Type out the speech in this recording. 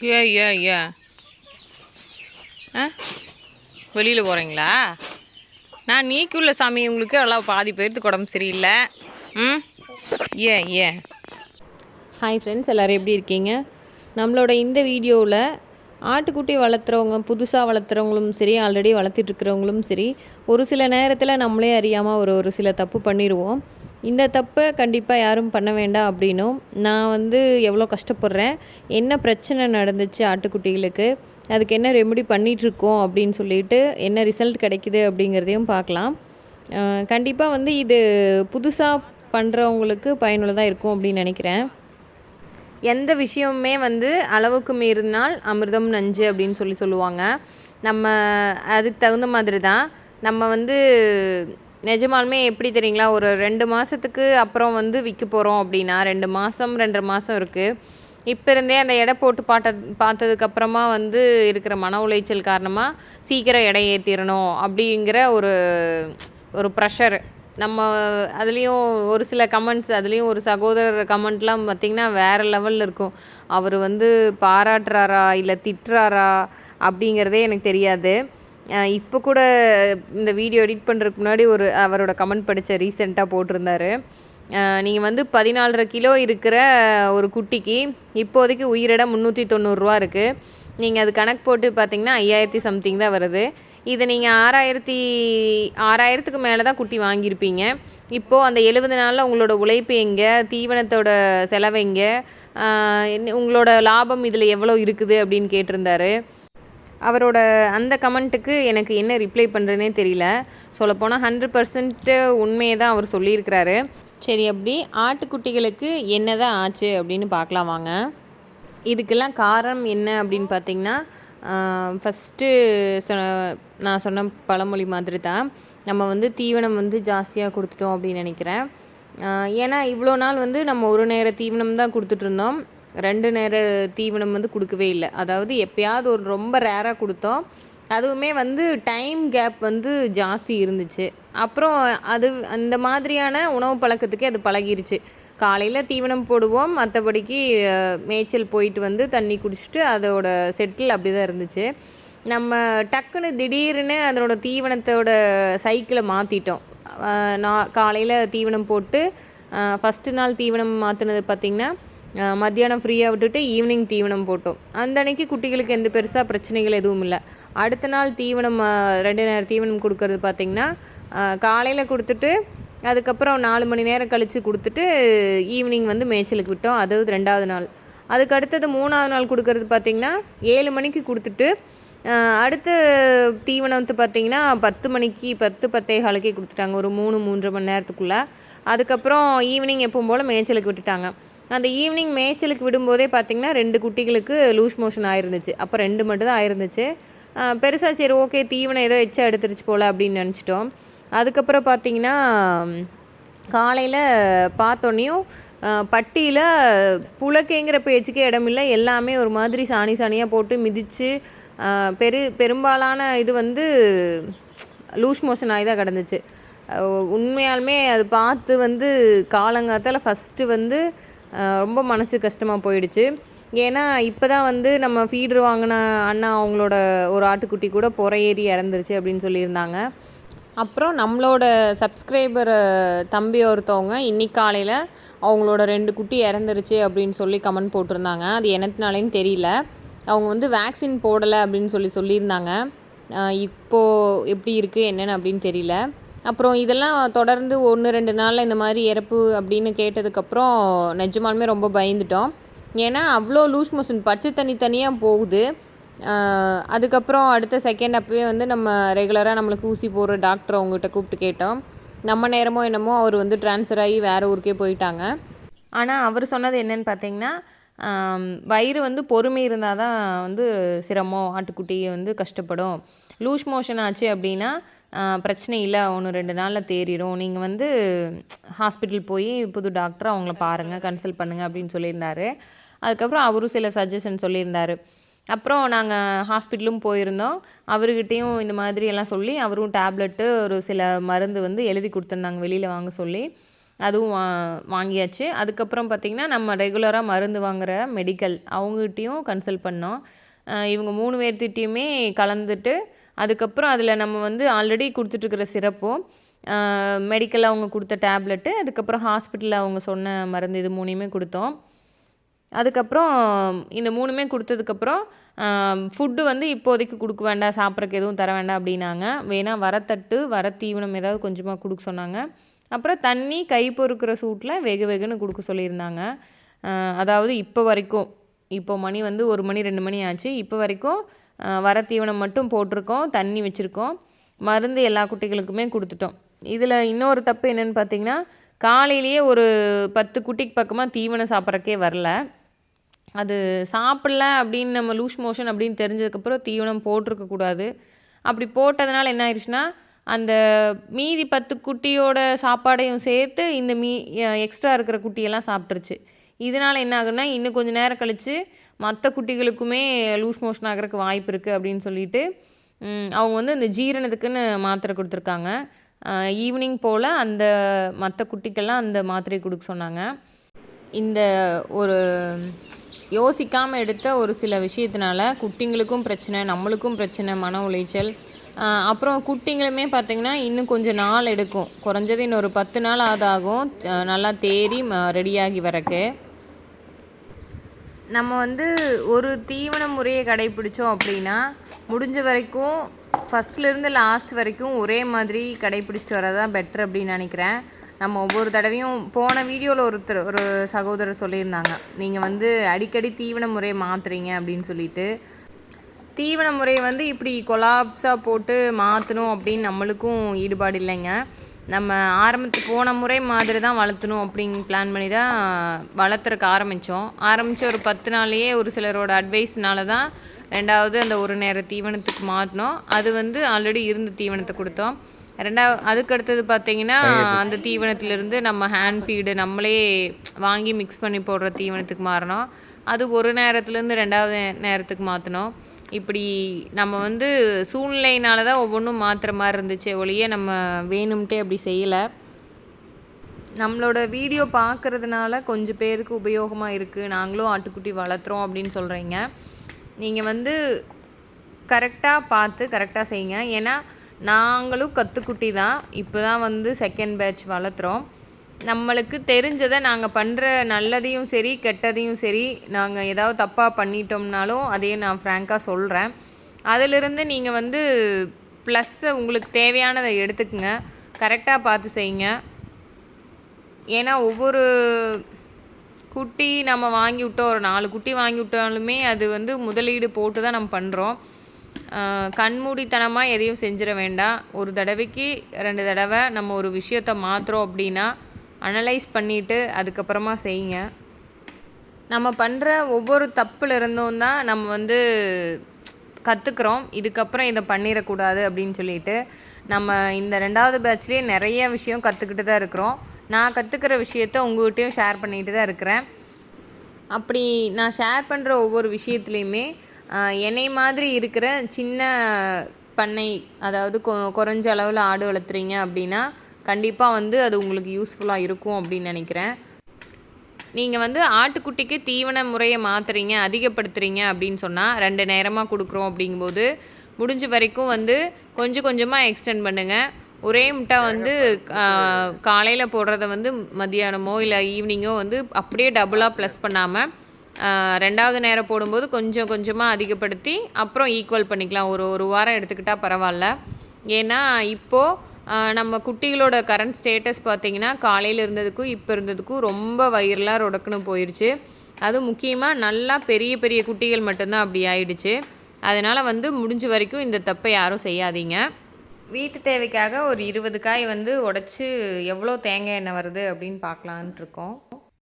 ஏ ஏ ஏ ஆ வெளியில் போகிறீங்களா நான் நீக்குள்ள சாமி உங்களுக்கு எல்லாம் பாதி பேர்த்துக்கு உடம்பு சரியில்லை. ம்? ஏ ஏ ஹாய் ஃப்ரெண்ட்ஸ் எல்லோரும் எப்படி இருக்கீங்க? நம்மளோட இந்த வீடியோவில் ஆட்டுக்குட்டி வளர்த்துறவங்க புதுசாக வளர்த்துறவங்களும் சரி ஆல்ரெடி வளர்த்திட்ருக்கிறவங்களும் சரி ஒரு சில நேரத்தில் நம்மளே அறியாமல் ஒரு ஒரு சில தப்பு பண்ணிடுவோம் இந்த தப்பை கண்டிப்பாக யாரும் பண்ண வேண்டாம் அப்படின்னும். நான் வந்து எவ்வளோ கஷ்டப்படுறேன். என்ன பிரச்சனை நடந்துச்சு ஆட்டுக்குட்டிகளுக்கு? அதுக்கு என்ன ரெமெடி பண்ணிகிட்ருக்கோம் அப்படின்னு சொல்லிட்டு என்ன ரிசல்ட் கிடைக்குது அப்படிங்கிறதையும் பார்க்கலாம். கண்டிப்பாக வந்து இது புதுசாக பண்ணுறவங்களுக்கு பயனுள்ளதாக இருக்கும் அப்படின்னு நினைக்கிறேன். எந்த விஷயமுமே வந்து அளவுக்கு மீறினால் அமிர்தம் நஞ்சு அப்படின்னு சொல்லி சொல்லுவாங்க. நம்ம அதுக்கு தகுந்த மாதிரி தான் நம்ம வந்து நிஜமாலுமே எப்படி தெரியுங்களா? ஒரு ரெண்டு மாதத்துக்கு அப்புறம் வந்து விற்க போகிறோம் அப்படின்னா ரெண்டு மாதம் ரெண்டரை மாதம் இருக்குது இப்போ இருந்தே அந்த எடை போட்டு பாட்ட பார்த்ததுக்கப்புறமா வந்து இருக்கிற மன உளைச்சல் காரணமாக சீக்கிரம் எடை ஏற்றிடணும் அப்படிங்கிற ஒரு ஒரு ப்ரெஷர் நம்ம அதுலேயும் ஒரு சில கமெண்ட்ஸ் அதுலேயும் ஒரு சகோதரர் கமெண்ட்லாம் பார்த்திங்கன்னா வேறு லெவலில் இருக்கும். அவர் வந்து பாராட்டுறாரா இல்லை திட்டுறாரா அப்படிங்கிறதே எனக்கு தெரியாது. இப்போ கூட இந்த வீடியோ எடிட் பண்ணுறதுக்கு முன்னாடி ஒரு அவரோட கமெண்ட் படித்த ரீசெண்டாக போட்டிருந்தாரு. நீங்கள் வந்து பதினாலரை கிலோ இருக்கிற ஒரு குட்டிக்கு இப்போதைக்கு உயிரிட முந்நூற்றி தொண்ணூறுரூவா இருக்குது நீங்கள் அது கணக்கு போட்டு பார்த்தீங்கன்னா ஐயாயிரத்தி சம்திங் தான் வருது. இதை நீங்கள் ஆறாயிரத்தி ஆறாயிரத்துக்கு மேலே தான் குட்டி வாங்கியிருப்பீங்க. இப்போது அந்த எழுபது நாளில் உங்களோட உழைப்பு எங்கே? தீவனத்தோட செலவு எங்கே? உங்களோட லாபம் இதில் எவ்வளோ இருக்குது அப்படின்னு கேட்டிருந்தாரு. அவரோட அந்த கமெண்ட்டுக்கு எனக்கு என்ன ரிப்ளை பண்ணுறதுனே தெரியல. சொல்லப்போனால் ஹண்ட்ரட் பர்சன்ட்டு உண்மையை தான் அவர் சொல்லியிருக்கிறாரு. சரி அப்படி ஆட்டுக்குட்டிகளுக்கு என்ன தான் ஆச்சு அப்படின்னு பார்க்கலாம் வாங்க. இதுக்கெல்லாம் காரணம் என்ன அப்படின்னு பார்த்தீங்கன்னா ஃபஸ்ட்டு சொ நான் சொன்ன பழமொழி மாதிரி தான் நம்ம வந்து தீவனம் வந்து ஜாஸ்தியாக கொடுத்துட்டோம் அப்படின்னு நினைக்கிறேன். ஏன்னா இவ்வளோ நாள் வந்து நம்ம ஒரு நேர தீவனம் தான் கொடுத்துட்ருந்தோம் ரெண்டு நேர தீவனம் வந்து கொடுக்கவே இல்லை. அதாவது எப்பயாவது ஒரு ரொம்ப ரேராக கொடுத்தோம். அதுவுமே வந்து டைம் கேப் வந்து ஜாஸ்தி இருந்துச்சு. அப்புறம் அது அந்த மாதிரியான உணவு பழக்கத்துக்கே அது பழகிருச்சு. காலையில் தீவனம் போடுவோம். மற்றபடிக்கு மேய்ச்சல் போயிட்டு வந்து தண்ணி குடிச்சிட்டு அதோட செட்டில் அப்படி தான் இருந்துச்சு. நம்ம டக்குன்னு திடீர்னு அதனோட தீவனத்தோட சைக்கிளை மாற்றிட்டோம் நான் காலையில் தீவனம் போட்டு ஃபஸ்ட்டு நாள் தீவனம் மாற்றினது பார்த்திங்கன்னா மத்தியானம் ஃப்ரீயாக விட்டுட்டு ஈவினிங் தீவனம் போட்டோம். அந்த அன்னைக்கு குட்டிகளுக்கு எந்த பெருசாக பிரச்சனைகள் எதுவும் இல்லை. அடுத்த நாள் தீவனம் ரெண்டு நேரம் தீவனம் கொடுக்கறது பார்த்திங்கன்னா காலையில் கொடுத்துட்டு அதுக்கப்புறம் நாலு மணி நேரம் கழித்து கொடுத்துட்டு ஈவினிங் வந்து மேய்ச்சலுக்கு விட்டோம். அதாவது ரெண்டாவது நாள். அதுக்கு அடுத்தது மூணாவது நாள் கொடுக்கறது பார்த்திங்கன்னா ஏழு மணிக்கு கொடுத்துட்டு அடுத்த தீவனத்து பார்த்திங்கன்னா பத்து மணிக்கு பத்து பத்தே காலுக்கே கொடுத்துட்டாங்க. ஒரு மூணு மூன்றரை மணி நேரத்துக்குள்ளே. அதுக்கப்புறம் ஈவினிங் எப்பவும் போல் மேய்ச்சலுக்கு விட்டுட்டாங்க. அந்த ஈவினிங் மேய்ச்சலுக்கு விடும்போதே பார்த்திங்கன்னா ரெண்டு குட்டிகளுக்கு லூஸ் மோஷன் ஆயிருந்துச்சு. அப்போ ரெண்டு மட்டும் தான் ஆயிருந்துச்சு பெருசாக சரி ஓகே தீவனம் ஏதோ எச்சா எடுத்துருச்சு போல் அப்படின்னு நினச்சிட்டோம். அதுக்கப்புறம் பார்த்திங்கன்னா காலையில் பார்த்தோன்னையும் பட்டியில் புழக்கைங்கிற பேச்சுக்கே இடமில்லை எல்லாமே ஒரு மாதிரி சாணி சாணியாக போட்டு மிதித்து பெரு பெரும்பாலான இது வந்து லூஸ் மோஷன் ஆகி தான் கிடந்துச்சு. உண்மையாலுமே அது பார்த்து வந்து காலங்காத்தால் ஃபஸ்ட்டு வந்து ரொம்ப மனசு கஷ்டமாக போயிடுச்சு. ஏன்னா இப்போ தான் வந்து நம்ம ஃபீடர் வாங்கின அண்ணா அவங்களோட ஒரு ஆட்டுக்குட்டி கூட புற ஏறி இறந்துருச்சு அப்படின்னு சொல்லியிருந்தாங்க. அப்புறம் நம்மளோட சப்ஸ்கிரைபர் தம்பி ஒருத்தவங்க இன்னைக்கு காலையில் அவங்களோட ரெண்டு குட்டி இறந்துருச்சு அப்படின்னு சொல்லி கமெண்ட் போட்டிருந்தாங்க. அது என்னத்தினாலேன்னு தெரியல. அவங்க வந்து வேக்சின் போடலை அப்படின்னு சொல்லி சொல்லியிருந்தாங்க. இப்போது எப்படி இருக்குது என்னென்னு அப்படின்னு தெரியல. அப்புறம் இதெல்லாம் தொடர்ந்து ஒன்று ரெண்டு நாளில் இந்த மாதிரி இறப்பு அப்படின்னு கேட்டதுக்கப்புறம் நிஜமாலுமே ரொம்ப பயந்துட்டோம். ஏன்னா அவ்வளோ லூஸ் மோஷன் பச்சை தண்ணி தனியாக போகுது. அதுக்கப்புறம் அடுத்த செகண்ட் அப்போவே வந்து நம்ம ரெகுலராக நம்மளுக்கு ஊசி போடுற டாக்டர் அவங்ககிட்ட கூப்பிட்டு கேட்டோம். நம்ம நேரமோ என்னமோ அவர் வந்து ட்ரான்ஸ்ஃபர் ஆகி வேறு ஊருக்கே போயிட்டாங்க. ஆனால் அவர் சொன்னது என்னன்னு பார்த்தீங்கன்னா வயிறு வந்து பொறுமை இருந்தால் தான் வந்து சிரமம் ஆட்டுக்குட்டி வந்து கஷ்டப்படும். லூஸ் மோஷன் ஆச்சு அப்படின்னா பிரச்சனை இல்லை ஒன்று ரெண்டு நாளில் தேறிடும் நீங்கள் வந்து ஹாஸ்பிட்டல் போய் புது டாக்டர் அவங்கள பாருங்கள் கன்சல்ட் பண்ணுங்கள் அப்படின்னு சொல்லியிருந்தாரு. அதுக்கப்புறம் அவரும் சில சஜஷன் சொல்லியிருந்தார். அப்புறம் நாங்கள் ஹாஸ்பிட்டலும் போயிருந்தோம். அவர்கிட்டையும் இந்த மாதிரி எல்லாம் சொல்லி அவரும் டேப்லெட்டு ஒரு சில மருந்து வந்து எழுதி கொடுத்துருந்தாங்க வெளியில் வாங்க சொல்லி. அதுவும் வா வாங்கியாச்சு. அதுக்கப்புறம் பார்த்திங்கன்னா நம்ம ரெகுலராக மருந்து வாங்குகிற மெடிக்கல் அவங்ககிட்டையும் கன்சல்ட் பண்ணோம். இவங்க மூணு பேர்த்திட்டையுமே கலந்துட்டு அதுக்கப்புறம் அதில் நம்ம வந்து ஆல்ரெடி கொடுத்துட்ருக்குற சிறப்பும் மெடிக்கலில் அவங்க கொடுத்த டேப்லெட்டு அதுக்கப்புறம் ஹாஸ்பிட்டலில் அவங்க சொன்ன மருந்து இது மூணையுமே கொடுத்தோம். அதுக்கப்புறம் இந்த மூணுமே கொடுத்ததுக்கப்புறம் ஃபுட்டு வந்து இப்போதைக்கு கொடுக்க வேண்டாம் சாப்பிட்றக்கு எதுவும் தர வேண்டாம் அப்படின்னாங்க. வேணால் வரத்தட்டு வர தீவனம் ஏதாவது கொஞ்சமாக கொடுக்க சொன்னாங்க. அப்புறம் தண்ணி கை பொறுக்கிற சூட்டில் வெகு வெகுன்னு கொடுக்க சொல்லியிருந்தாங்க. அதாவது இப்போ வரைக்கும் இப்போ மணி வந்து ஒரு மணி ரெண்டு மணி ஆச்சு. இப்போ வரைக்கும் வர தீவனம் மட்டும் போட்டிருக்கோம் தண்ணி வச்சுருக்கோம். மருந்து எல்லா குட்டிகளுக்குமே கொடுத்துட்டோம். இதில் இன்னொரு தப்பு என்னென்னு பார்த்தீங்கன்னா காலையிலேயே ஒரு பத்து குட்டிக்கு பக்கமாக தீவனம் சாப்பிட்றக்கே வரல. அது சாப்பிடல அப்படின்னு நம்ம லூஸ் மோஷன் அப்படின்னு தெரிஞ்சதுக்கப்புறம் தீவனம் போட்டிருக்கக்கூடாது அப்படி போட்டதுனால என்ன ஆயிடுச்சுன்னா அந்த மீதி பத்து குட்டியோட சாப்பாடையும் சேர்த்து இந்த மீ எக்ஸ்ட்ரா இருக்கிற குட்டியெல்லாம் சாப்பிட்ருச்சு இதனால் என்ன ஆகுன்னா இன்னும் கொஞ்சம் நேரம் கழித்து மற்ற குட்டிகளுக்குமே லூஸ் மோஷன் ஆகிறதுக்கு வாய்ப்பு இருக்குது அப்படின்னு சொல்லிட்டு அவங்க வந்து இந்த ஜீரணத்துக்குன்னு மாத்திரை கொடுத்துருக்காங்க. ஈவினிங் போல் அந்த மற்ற குட்டிக்கெல்லாம் அந்த மாத்திரையை கொடுக்க சொன்னாங்க. இந்த ஒரு யோசிக்காமல் எடுத்த ஒரு சில விஷயத்தினால குட்டிங்களுக்கும் பிரச்சனை நம்மளுக்கும் பிரச்சனை மன உளைச்சல். அப்புறம் குட்டிங்களுமே பார்த்திங்கன்னா இன்னும் கொஞ்சம் நாள் எடுக்கும். குறைஞ்சது இன்னும் ஒரு பத்து நாள் ஆதாகும். நல்லா தேறி ரெடியாகி வரக்கு நம்ம வந்து ஒரு தீவன முறையை கடைப்பிடிச்சோம் அப்படின்னா முடிஞ்ச வரைக்கும் ஃபஸ்ட்லேருந்து லாஸ்ட் வரைக்கும் ஒரே மாதிரி கடைப்பிடிச்சிட்டு வரதான் பெட்டர் அப்படின்னு நினைக்கிறேன். நம்ம ஒவ்வொரு தடவையும் போன வீடியோவில் ஒருத்தர் ஒரு சகோதரர் சொல்லியிருந்தாங்க. நீங்கள் வந்து அடிக்கடி தீவன முறையை மாற்றுறீங்க அப்படின்னு சொல்லிட்டு. தீவன முறையை வந்து இப்படி கொலாப்ஸாக போட்டு மாற்றணும் அப்படின்னு நம்மளுக்கும் ஈடுபாடு இல்லைங்க. நம்ம ஆரம்பத்து போன முறை மாதிரி தான் வளர்த்தணும் அப்படின்னு பிளான் பண்ணி தான் வளர்த்துறக்கு ஆரம்பித்தோம் ஆரம்பித்த ஒரு பத்து நாள்லேயே ஒரு சிலரோட அட்வைஸ்னால தான் ரெண்டாவது அந்த ஒரு நேர தீவனத்துக்கு மாற்றினோம் அது வந்து ஆல்ரெடி இருந்த தீவனத்தை கொடுத்தோம். ரெண்டாவது அதுக்கு அடுத்தது பார்த்தீங்கன்னா அந்த தீவனத்திலிருந்து நம்ம ஹேண்ட் ஃபீடு நம்மளே வாங்கி மிக்ஸ் பண்ணி போடுற தீவனத்துக்கு மாறினோம். அது ஒரு நேரத்துலேருந்து ரெண்டாவது நேரத்துக்கு மாற்றினோம் இப்படி நம்ம வந்து சூழ்நிலையினால தான் ஒவ்வொன்றும் மாற்றுற மாதிரி இருந்துச்சு ஒழிய நம்ம வேணும்ட்டே அப்படி செய்யலை. நம்மளோட வீடியோ பார்க்குறதுனால கொஞ்சம் பேருக்கு உபயோகமாக இருக்குது நாங்களும் ஆட்டுக்குட்டி வளர்த்துறோம் அப்படின்னு சொல்கிறீங்க நீங்கள் வந்து கரெக்டாக பார்த்து கரெக்டாக செய்யுங்க. ஏன்னா நாங்களும் கற்றுக்குட்டி தான். இப்போ தான் வந்து செகண்ட் பேட்ச் வளர்த்துறோம். நம்மளுக்கு தெரிஞ்சதை நாங்கள் பண்ணுற நல்லதையும் சரி கெட்டதையும் சரி நாங்கள் ஏதாவது தப்பாக பண்ணிட்டோம்னாலும் அதையும் நான் ஃப்ராங்காக சொல்கிறேன் அதிலிருந்து நீங்கள் வந்து ப்ளஸ்ஸை உங்களுக்கு தேவையானதை எடுத்துக்கங்க. கரெக்டாக பார்த்து செய்யுங்க. ஏன்னா ஒவ்வொரு குட்டி நம்ம வாங்கி விட்டோம் ஒரு நாலு குட்டி வாங்கி விட்டாலுமே அது வந்து முதலீடு போட்டு தான் நம்ம பண்ணுறோம் கண்மூடித்தனமாக எதையும் செஞ்சிட வேண்டாம். ஒரு தடவைக்கு ரெண்டு தடவை நம்ம ஒரு விஷயத்த மாற்றுறோம் அப்படின்னா அனலைஸ் பண்ணிவிட்டு அதுக்கப்புறமா செய்யுங்க. நம்ம பண்ணுற ஒவ்வொரு தப்பில் இருந்தும் தான் நம்ம வந்து கற்றுக்குறோம் இதுக்கப்புறம் இதை பண்ணிடக்கூடாது அப்படின்னு சொல்லிட்டு நம்ம இந்த ரெண்டாவது பேட்ச்லேயே நிறைய விஷயம் கற்றுக்கிட்டு தான் இருக்கிறோம். நான் கற்றுக்கிற விஷயத்த உங்கள்கிட்டையும் ஷேர் பண்ணிகிட்டு தான் இருக்கிறேன். அப்படி நான் ஷேர் பண்ணுற ஒவ்வொரு விஷயத்துலையுமே என்னை மாதிரி இருக்கிற சின்ன பண்ணை அதாவது கொ குறைஞ்ச அளவில் ஆடு வளர்த்துறீங்க அப்படின்னா கண்டிப்பாக வந்து அது உங்களுக்கு யூஸ்ஃபுல்லாக இருக்கும் அப்படின்னு நினைக்கிறேன். நீங்கள் வந்து ஆட்டுக்குட்டிக்கு தீவன முறையை மாற்றுறீங்க அதிகப்படுத்துறீங்க அப்படின்னு சொன்னால் ரெண்டு நேரமாக கொடுக்குறோம் அப்படிங்கும்போது முடிஞ்ச வரைக்கும் வந்து கொஞ்சம் கொஞ்சமாக எக்ஸ்டெண்ட் பண்ணுங்கள் ஒரே முட்டை வந்து காலையில் போடுறத வந்து மதியானமோ இல்லை ஈவினிங்கோ வந்து அப்படியே டபுளாக ப்ளஸ் பண்ணாமல் ரெண்டாவது நேரம் போடும்போது கொஞ்சம் கொஞ்சமாக அதிகப்படுத்தி அப்புறம் ஈக்குவல் பண்ணிக்கலாம். ஒரு ஒரு வாரம் எடுத்துக்கிட்டால் பரவாயில்ல. ஏன்னா இப்போது நம்ம குட்டிகளோட கரண்ட் ஸ்டேட்டஸ் பார்த்தீங்கன்னா காலையில் இருந்ததுக்கும் இப்போ இருந்ததுக்கும் ரொம்ப வயிறுலாம் ரொடக்குன்னு போயிடுச்சு அதுவும் முக்கியமாக நல்லா பெரிய பெரிய குட்டிகள் மட்டும்தான் அப்படி ஆயிடுச்சு. அதனால் வந்து முடிஞ்ச வரைக்கும் இந்த தப்பை யாரும் செய்யாதீங்க. வீட்டு தேவைக்காக ஒரு இருபது காய் வந்து உடச்சி எவ்வளோ தேங்காய் எண்ணெய் வருது அப்படின்னு பார்க்கலான்ட்டு இருக்கோம்.